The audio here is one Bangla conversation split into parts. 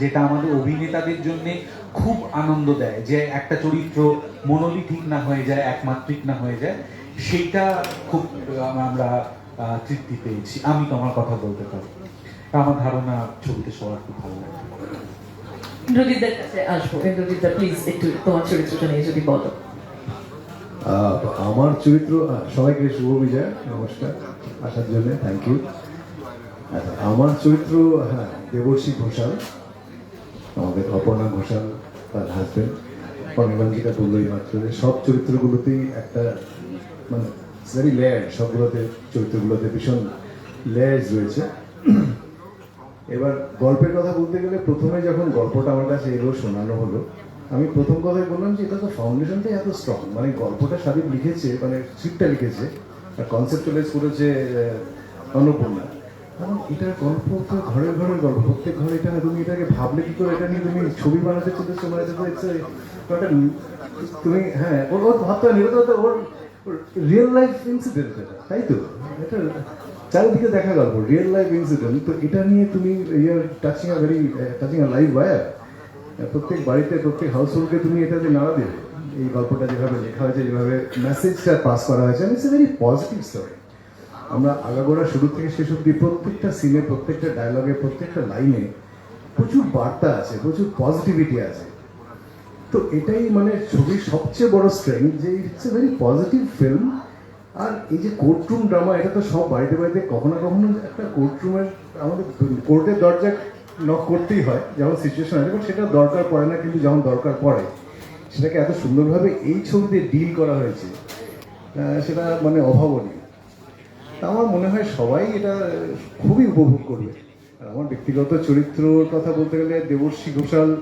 যেটা আমাদের অভিনেতাদের জন্য খুব আনন্দ দেয় যে একটা চরিত্র মনোলিথিক না হয়ে যায় একমাত্রিক না হয়ে যায় সেইটা খুব আমরা তৃপ্তি পেয়েছি। আমি তো আমার কথা বলতে পারি। আমার ধারণা ছবিতে সবার খুব ভালো লাগে ইন্দ্রজিৎদের কাছে আসব। ইন্দ্রজিৎদা প্লিজ একটু তোমার চরিত্রটা নিয়ে যদি বলো। আহ, আমার চরিত্র সবাইকে শুভ বিজয় নমস্কার আসার জন্য থ্যাংক ইউ আমার চরিত্র হ্যাঁ দেবর্ষী ঘোষাল। আমাদের অপর্ণা ঘোষাল, তার হাজবেন্ড অনির্বাঞ্জিকা বললোই মাত্র। সব চরিত্রগুলোতেই একটা মানে ভেরি লেয়ার সবগুলোতে চরিত্রগুলোতে ভীষণ লেয়ার্স রয়েছে। এবার গল্পের কথা বলতে গেলে প্রথমে যখন গল্পটা আমার কাছে এলো, শোনানো হলো, আমি প্রথম কথাই বললাম যে এটা তো ফাউন্ডেশনটাই এত স্ট্রং মানে গল্পটা সাদিক লিখেছে মানে স্ক্রিপ্টটা লিখেছে, আর কনসেপ্টুয়ালাইজ করেছে অন্নপূর্ণা। কারণ এটার গল্প তো ঘরের ঘরের গল্প, প্রত্যেক ঘরে এটা, তুমি এটাকে ভাবলে কি করে এটা নিয়ে তুমি ছবি বানাতে চলেছো মানে এটা তুমি হ্যাঁ ওর ওর ভাবতে হয় এটা তো ওর রিয়েল লাইফ ইনসিডেন্ট এটা, তাই তো? এটা চারিদিকে দেখা গল্প রিয়েল লাইফ ইনসিডেন্ট তো এটা নিয়ে তুমি ইয়ার touching a very touching a live war প্রত্যেক বাড়িতে, প্রত্যেক হাউস হোল্ডকে তুমি এটাতে নাড়া দেবে। এই গল্পটা যেভাবে লেখা হয়েছে, যেভাবে মেসেজটা পাস করা হয়েছে it's a very positive story আমরা আগাগোড়া শুরু থেকে শেষ অব্দি প্রত্যেকটা সিনে প্রত্যেকটা ডায়লগে প্রত্যেকটা লাইনে প্রচুর বার্তা আছে, প্রচুর পজিটিভিটি আছে। তো এটাই মানে ছবির সবচেয়ে বড় স্ট্রেংথ যে it's a very positive film আর এই যে কোর্টরুম ড্রামা এটা তো সব বাড়িতে বাড়িতে কখনো কখনো একটা কোর্টরুমের আমাদের কোর্টের দরজা নক করতেই হয়, যেমন সিচুয়েশন আছে সেটা দরকার পড়ে না, কিন্তু যখন দরকার পড়ে, সেটাকে এত সুন্দরভাবে এই ছবিতে ডিল করা হয়েছে সেটা মানে অভাবনীয়। আমার মনে হয় সবাই এটা খুবই উপভোগ করবে। আর আমার ব্যক্তিগত চরিত্রর কথা বলতে গেলে দেবর্ষী ঘোষাল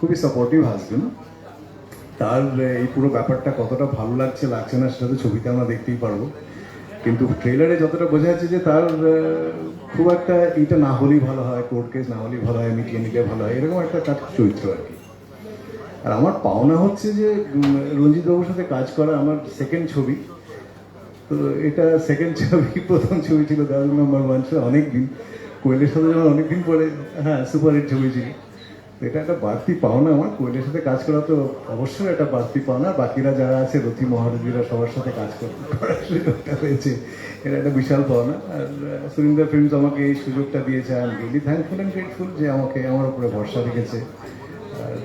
খুবই সাপোর্টিভ হাজবেন্ড তার এই পুরো ব্যাপারটা কতটা ভালো লাগছে লাগছে না সেটা তো ছবিতে আমরা দেখতেই পারব। কিন্তু ট্রেলারে যতটা বোঝা যাচ্ছে যে তার খুব একটা এইটা না হলেই ভালো হয় কোর্ট কেস না হলেই ভালো হয় মিটিয়ে নিলে ভালো হয় এরকম একটা তার চরিত্র আর কি। আর আমার পাওনা হচ্ছে যে উম, রঞ্জিত বাবুর সাথে কাজ করা আমার সেকেন্ড ছবি। তো এটা সেকেন্ড ছবি, প্রথম ছবি ছিল দারুণ নম্বর ওয়ান অনেক দিন কোয়েলের সাথে যখন অনেকদিন পরে হ্যাঁ সুপার হিট ছবি ছিল। এটা একটা বাড়তি পাওনা আমার, কোয়েলের সাথে কাজ করা তো অবশ্যই একটা বাড়তি পাওনা। বাকিরা যারা আছে, রথি মহারথীরা সবার সাথে কাজ করার সুযোগটা হয়েছে এটা একটা বিশাল পাওনা। আর সুরিন্দর ফিল্মস আমাকে এই সুযোগটা দিয়েছে। I am really thankful and grateful যে আমাকে, আমার উপরে ভরসা রেখেছে। আর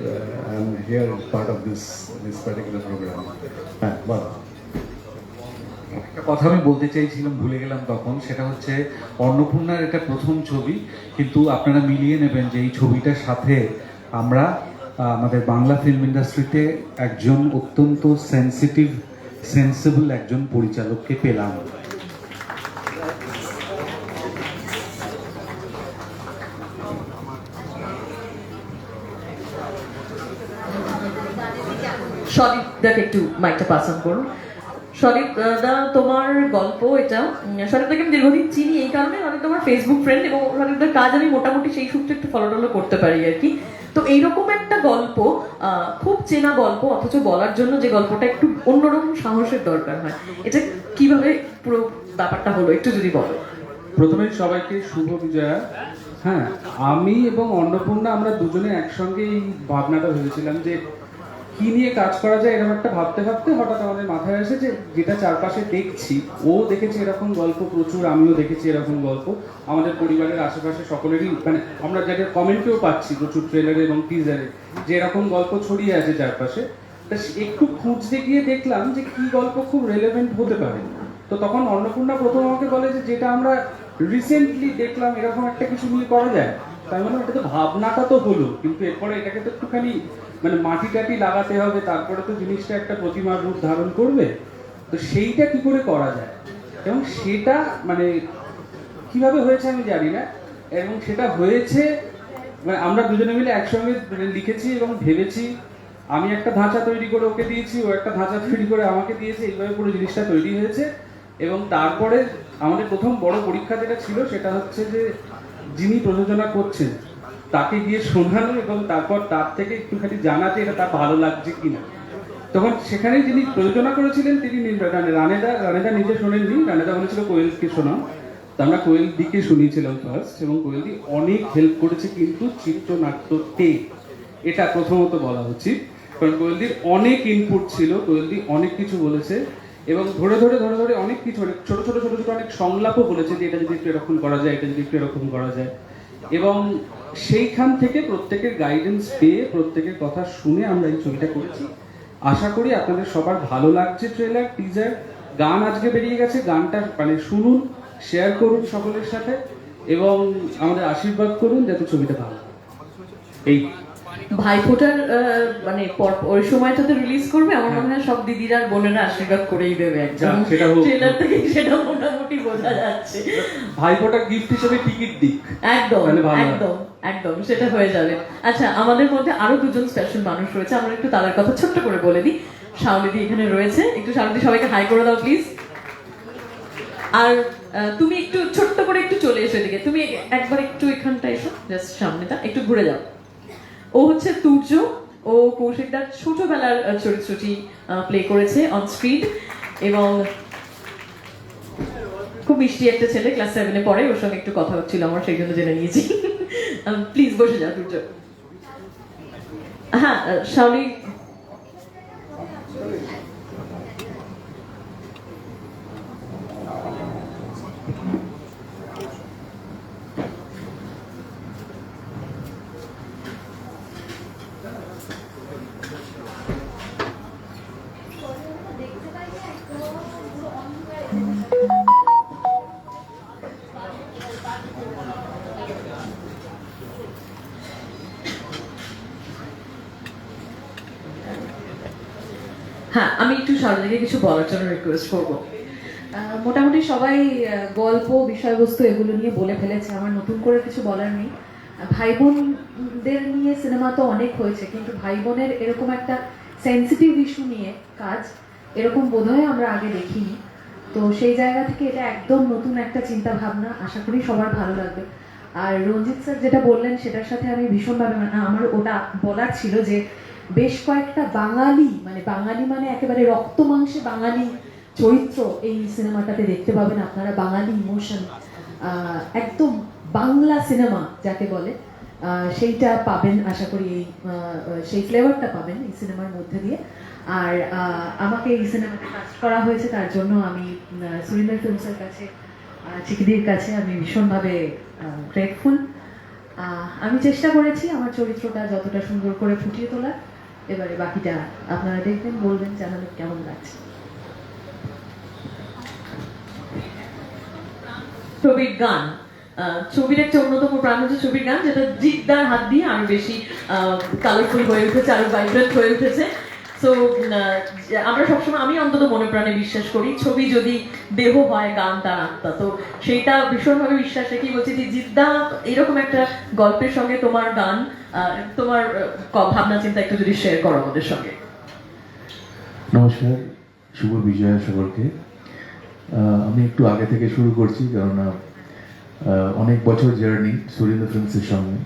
I am here part of this this particular programme হ্যাঁ বলো। একটা কথা আমি বলতে চাইছিলাম ভুলে গেলাম তখন, সেটা হচ্ছে অন্নপূর্ণার এটা প্রথম ছবি, কিন্তু আপনারা মিলিয়ে নেবেন যে এই ছবিটার সাথে আমরা আমাদের বাংলা ফিল্ম ইন্ডাস্ট্রিতে একজন অত্যন্ত সেন্সিটিভ সেন্সিবল একজন পরিচালককে পেলাম। সদীপ দাকে একটু মাইকটা পাস অন করুন সদীপ দা তোমার গল্প এটা উম, দাকে আমি দীর্ঘদিন চিনি এই কারণে মানে তোমার ফেসবুক ফ্রেন্ড এবং সদীপ দার কাজ আমি মোটামুটি সেই সূত্রে একটু ফলো টলো করতে পারি আর কি। তো এইরকম একটা গল্প খুব চেনা গল্প অথচ বলার জন্য যে গল্পটা একটু অন্যরকম সাহসের দরকার হয়। এটা কীভাবে পুরো ব্যাপারটা হলো একটু যদি বলো। প্রথমে সবাইকে শুভ বিজয়া। হ্যাঁ আমি এবং অন্নপূর্ণা আমরা দুজনে একসঙ্গে এই ভাবনাটা ভেবেছিলাম যে কি নিয়ে কাজ করা যায় এরকম একটা ভাবতে ভাবতে হঠাৎ আমাদের মাথায় আসে যে যেটা চারপাশে দেখছি, ও দেখেছে এরকম গল্প প্রচুর, আমিও দেখেছি এরকম গল্প। আমাদের পরিবারের আশেপাশে সকলেরই মানে আমরা যাকে কমেন্টেও পাচ্ছি প্রচুর ট্রেলারে এবং টিজারে যে এরকম গল্প ছড়িয়ে আছে চারপাশে। তা একটু খুঁজতে গিয়ে দেখলাম যে কি গল্প খুব রেলেভেন্ট হতে পারে। তো তখন অন্নপূর্ণা প্রথম আমাকে বলে যে যেটা আমরা রিসেন্টলি দেখলাম এরকম একটা কিছু নিয়ে করা যায়। তাই মানে এটা তো ভাবনাটা তো হলো, কিন্তু এরপরে এটাকে তো একটুখানি মানে মাটি টাটি লাগাতে হবে, তারপরে তো জিনিসটা একটা প্রতিমার রূপ ধারণ করবে। তো সেইটা কি করে করা যায়? এবং সেটা মানে কীভাবে হয়েছে আমি জানি না। এবং সেটা হয়েছে মানে আমরা দুজনে মিলে একসঙ্গে লিখেছি এবং ভেবেছি আমি একটা ধাঁচা তৈরি করে ওকে দিয়েছি, ও একটা ধাঁচা তৈরি করে আমাকে দিয়েছে, এইভাবে পুরো জিনিসটা তৈরি হয়েছে। এবং তারপরে আমাদের প্রথম বড় পরীক্ষা যেটা ছিল, সেটা হচ্ছে যে যিনি প্রযোজনা করছেন তাকে গিয়ে শোনানো এবং তারপর তার থেকে একটুখানি জানাতে এটা তার ভালো লাগছে কিনা। তখন সেখানে যিনি প্রযোজনা করেছিলেন, তিনি রানেদা রানেদা নিজে শোনেননি। রানেদা বলেছিল, কোয়েলকে শোনাও তো আমরা কোয়েল দিকে শুনিয়েছিলাম ফার্স্ট এবং কোয়েল দি অনেক হেল্প করেছে কিন্তু চিত্রনাট্যতে। এটা প্রথমত বলা উচিত। কারণ কোয়েলদির অনেক ইনপুট ছিল, কোয়েলদি অনেক কিছু বলেছে এবং ধরে ধরে ধরে ধরে অনেক কিছু, অনেক ছোট ছোট ছোট ছোট অনেক সংলাপও বলেছে যে এটা যদি একটু এরকম করা যায়, এটা যদি একটু এরকম করা যায়। এবং সেইখান থেকে প্রত্যেকের গাইডেন্স পেয়ে, প্রত্যেকের কথা শুনে আমরা এই ছবিটা করেছি। আশা করি আপনাদের সবার ভালো লাগছে ট্রেলার টিজার গান আজকে বেরিয়ে গেছে, গানটা মানে শুনুন শেয়ার করুন সকলের সাথে এবং আমাদের আশীর্বাদ করুন, যাতে ছবিটা ভালো এই। ভাইফোঁটার মানে ওই সময়টাতে রিলিজ করবে আমার মনে হয় সব দিদিরা আর বোনেরা আশীর্বাদ করেই দেবে একদম। সেটা হোক। ট্রেলার থেকে সেটা মোটামুটি বোঝা যাচ্ছে। ভাইফোঁটা গিফট হিসেবে টিকিট দিক। একদম হয়। একদম একদম সেটা হয়ে যাবে। আচ্ছা আমাদের মধ্যে আরও দুজন স্পেশাল মানুষ রয়েছে আমরা একটু তাদের কথা ছোট্ট করে বলে দিই। শাওলিদি এখানে রয়েছে একটু শাওলিদি সবাইকে হাই করে দাও প্লিজ আর তুমি একটু ছোট্ট করে একটু চলে এসো এদিকে। তুমি একবার একটু এখানটা এসো জাস্ট সামনেটা একটু ঘুরে যাও। ও হচ্ছে তুর্য ও কৌশিকদার ছোটবেলার চরিত্রটি প্লে করেছে অন স্ক্রিন এবং খুব মিষ্টি একটা ছেলে ক্লাস সেভেনে পড়ে। ওর সঙ্গে একটু কথা হচ্ছিল, আমার সেই জন্য জেনে নিয়েছি। প্লিজ বসে যাও তুর্য হ্যাঁ শাওলি। হ্যাঁ আমি একটু শাওলিকে কিছু বলার জন্য রিকোয়েস্ট করব। মোটামুটি সবাই গল্প, বিষয়বস্তু এগুলো নিয়ে বলে ফেলেছে। আমার নতুন করে কিছু বলার নেই। ভাই বোনদের নিয়ে সিনেমা তো অনেক হয়েছে, কিন্তু ভাই বোনের এরকম একটা সেন্সিটিভ ইস্যু নিয়ে কাজ এরকম বোধহয় আমরা আগে দেখিনি। তো সেই জায়গা থেকে এটা একদম নতুন একটা চিন্তা ভাবনা আশা করি সবার ভালো লাগবে। আর রঞ্জিত স্যার যেটা বললেন, সেটার সাথে আমি ভীষণভাবে মানে আমার ওটা বলার ছিল যে বেশ কয়েকটা বাঙালি মানে বাঙালি মানে একেবারে রক্ত মাংসে বাঙালি চরিত্র এই সিনেমাটাতে দেখতে পাবেন আপনারা, বাঙালি ইমোশন একদম বাংলা সিনেমা যাকে বলে। সেইটা পাবেন, আশা করি এই সেই ফ্লেভারটা পাবেন এই সিনেমার মধ্যে দিয়ে। আর আমাকে এই সিনেমাতে কাজ করা হয়েছে, তার জন্য আমি সুরিন্দর ফিল্মসের কাছে চিকিদির কাছে আমি ভীষণভাবে গ্রেটফুল আমি চেষ্টা করেছি আমার চরিত্রটা যতটা সুন্দর করে ফুটিয়ে তোলার। এবারে বাকিটা আপনারা দেখবেন, বলবেন জানাবেন কেমন লাগছে। ছবির গান। ছবির একটা অন্যতম প্রাণ হচ্ছে ছবির গান, যেটা জিদ্দার হাত দিয়ে আরও বেশি কালারফুল হয়ে উঠেছে, আরও ভাইব্রেন্ট হয়ে উঠেছে। সো আমরা সবসময়, আমি অন্তত মনে প্রাণে বিশ্বাস করি, ছবি যদি দেহ হয়, গান, তার আত্মা। তো সেইটা ভীষণভাবে বিশ্বাস রেখেই বলছি যে জিদ্দা, এরকম একটা গল্পের সঙ্গে তোমার গান তোমার ভাবনা, চিন্তা একটু যদি শেয়ার করো আমাদের সঙ্গে। নমস্কার, শুভ বিজয়া সকলকে। আমি একটু আগে থেকে শুরু করছি কেননা অনেক বছর জার্নি সুরেন্দ্র ফিল্মসের সঙ্গে।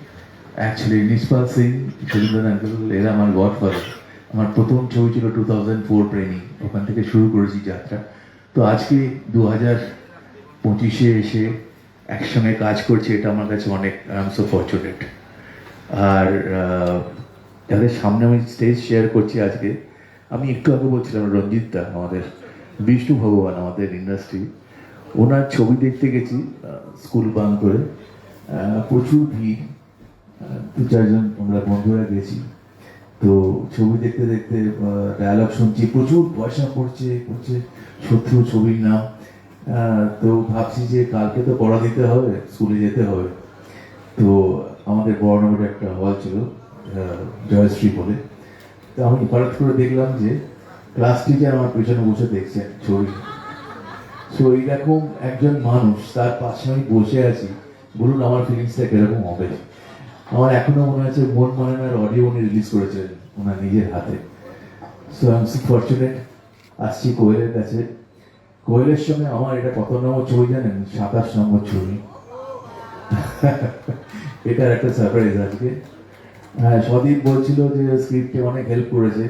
অ্যাকচুয়ালি নিষ্পাল সিং সুরেন্দ্র এরা আমার গডফাদার আমার প্রথম ছবি ছিল টু থাউজেন্ড ফোর প্রেমী ওখান থেকে শুরু করেছি যাত্রা। তো আজকে দু হাজার পঁচিশে এসে একসঙ্গে কাজ করছি, এটা আমার কাছে অনেক আই সো ফর্চুনেট আর যাদের সামনে আমি স্টেজ শেয়ার করছি আজকে, আমি একটু আগে বলছিলাম রঞ্জিত দা আমাদের বিষ্ণু ভগবান, আমাদের ইন্ডাস্ট্রি ওনার ছবি দেখতে গেছি স্কুল বান করে। প্রচুর ভিড়। দু চারজন আমরা বন্ধুরা গেছি। তো ছবি দেখতে দেখতে ডায়ালগ শুনছি, প্রচুর পয়সা পড়ছে পড়ছে শত্রু ছবির নাম। তো ভাবছি যে কালকে তো পড়া দিতে হবে, স্কুলে যেতে হবে। তো আমাদের বর্ণমের একটা হল ছিল জয়শ্রী বলে। তো আমি হঠাৎ করে দেখলাম যে ক্লাস টিচার আমার পেছনে বসে দেখছেন ছবি। সো এইরকম একজন মানুষ, তার পাশে আমি বসে আছি। বলুন, আমার ফিলিংসটা কীরকম হবে? আমার এখনও মনে আছে মন মনে না অডিও উনি রিলিজ করেছিলেন ওনার নিজের হাতে। So I am so fortunate আসছি কোয়েলের কাছে। কোয়েলের সঙ্গে আমার এটা কত নম্বর ছবি জানেন? সাতাশ নম্বর ছবি। এটার একটা সারপ্রাইজ আজকে। হ্যাঁ সদীপ বলছিল যে স্ক্রিপ্টে অনেক হেল্প করেছে।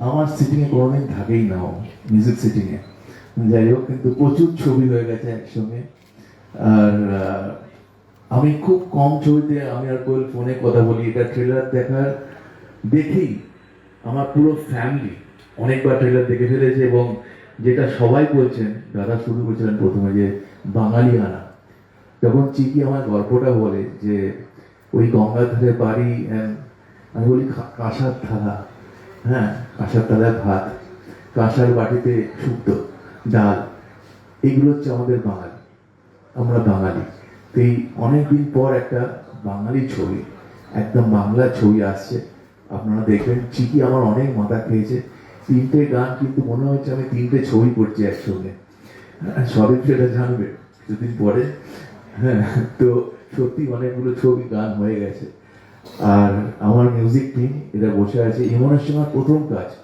আমার সিটিংয়ে কোনোদিন থাকেই না মিউজিক সিটিংয়ে যাই হোক, কিন্তু প্রচুর ছবি হয়ে গেছে একসঙ্গে। আর আমি খুব কম ছবিতে আমি আর কোয়েল ফোনে কথা বলি, এটা ট্রেলার দেখার দেখেই আমার পুরো ফ্যামিলি অনেকবার ট্রেলার দেখে ফেলেছে এবং যেটা সবাই বলছেন, দাদা শুরু করেছিলেন প্রথমে যে বাঙালি আনা। যখন চিকি আমার গল্পটা বলে যে, ওই গঙ্গার ধারে বাড়ি আমি বলি কাঁসার থালা। হ্যাঁ কাঁসার থালায় ভাত, কাঁসার বাটিতে শুক্তো, ডাল, এগুলো হচ্ছে আমাদের বাঙালি, আমরা বাঙালি। এই অনেকদিন পর একটা বাঙালি ছবি একদম বাংলা ছবি আসছে। আপনারা দেখবেন চিকি আমার অনেক মাথা খেয়েছে। তিনটে গান কিন্তু মনে হচ্ছে আমি তিনটে ছবি করছি একসঙ্গে। হ্যাঁ, সবই সেটা জানবে কিছুদিন পরে। হ্যাঁ তো সত্যি অনেকগুলো ছবি গান হয়ে গেছে। আর আমার মিউজিক টিম এরা বসে আছে। ইমনের আমার প্রথম কাজ